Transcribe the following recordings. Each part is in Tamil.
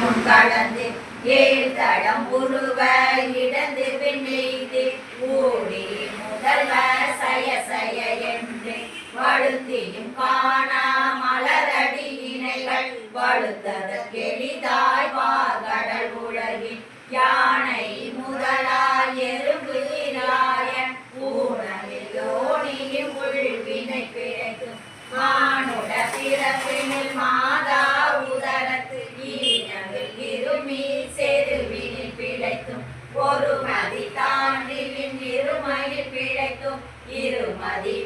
முன் கடந்து ஏழ் தடம் உருவ இடந்து பின்னெய்து ஓடி முதல்வ சய சய என்று வழுத்தியும் காணா மலரடி இணைகள் வழுத்தத இருமதி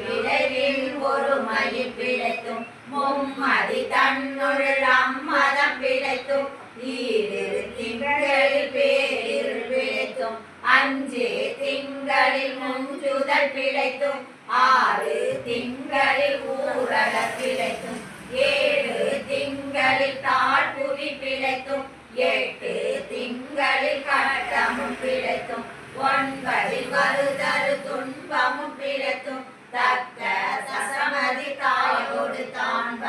ஒரு மயில் பிழைத்தும் மும்மதி தன்னுள் அம்மதம் பிழைத்தும் ஈரிரு திங்களில் பேரிருள் பிழைத்தும் அஞ்சு திங்களில் முஞ்சுதல் பிழைத்தும் ஆறு திங்களில் ஊரட பிழைத்தும் ஏழு திங்களில் தாழ்புவி பிழைத்தும் எட்டு திங்களில் கட்டமும் பிழைத்தும் ஒன்பதில் வருதல் துன்பமும் தக்க சசமதி தாயோடு தான்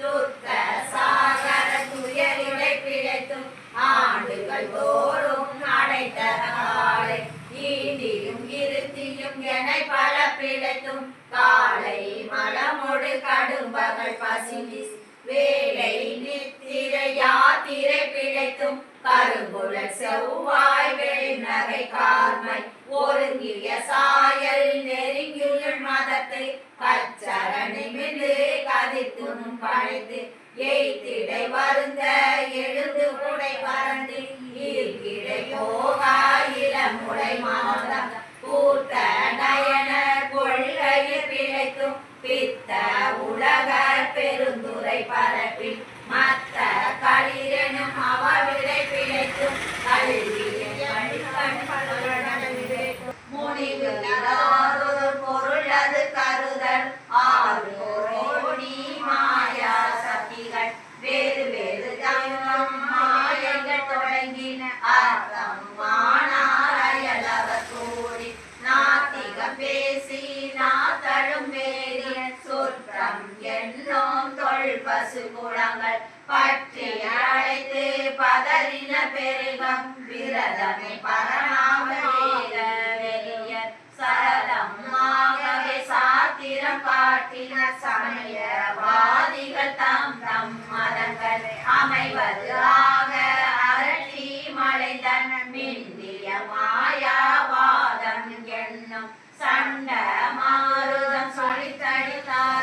துக்க சாகர துயரிடை பிழைக்கும் ஆண்டுகள் தோறும் அடைத்த ஆளை ஈண்டியும் இருத்தியும் என பல பிழைத்தும் காலை மலமொடு கடும்பகல் பசினி வேலை நித்திரை யாத்திரை பிழைத்தும் கருங்குழல் செவ்வாய் வெண்ணகை கார்மை ஒருங்கிய சாயல் நெறி மதத்தை கச்சர நிமிந்து கதித்தும் படைத்து எய்திடை வருந்த எழுந்து உடை பறந்து ஈர்க்கிடை போகா இளமுடை மாதம். கூத்த நயன கொள்கையில் பிழைக்கும் பித்த பசுகுணங்கள் பற்றி அழைத்து பதறின பெருகம் விரதமே பரணாம சரளமாகவே சாத்திரம் காட்டின சமயவாதிகள் தம் தம் மதங்கள் அமைவது கண்ட மாருதம் சொலித்தடித்தார்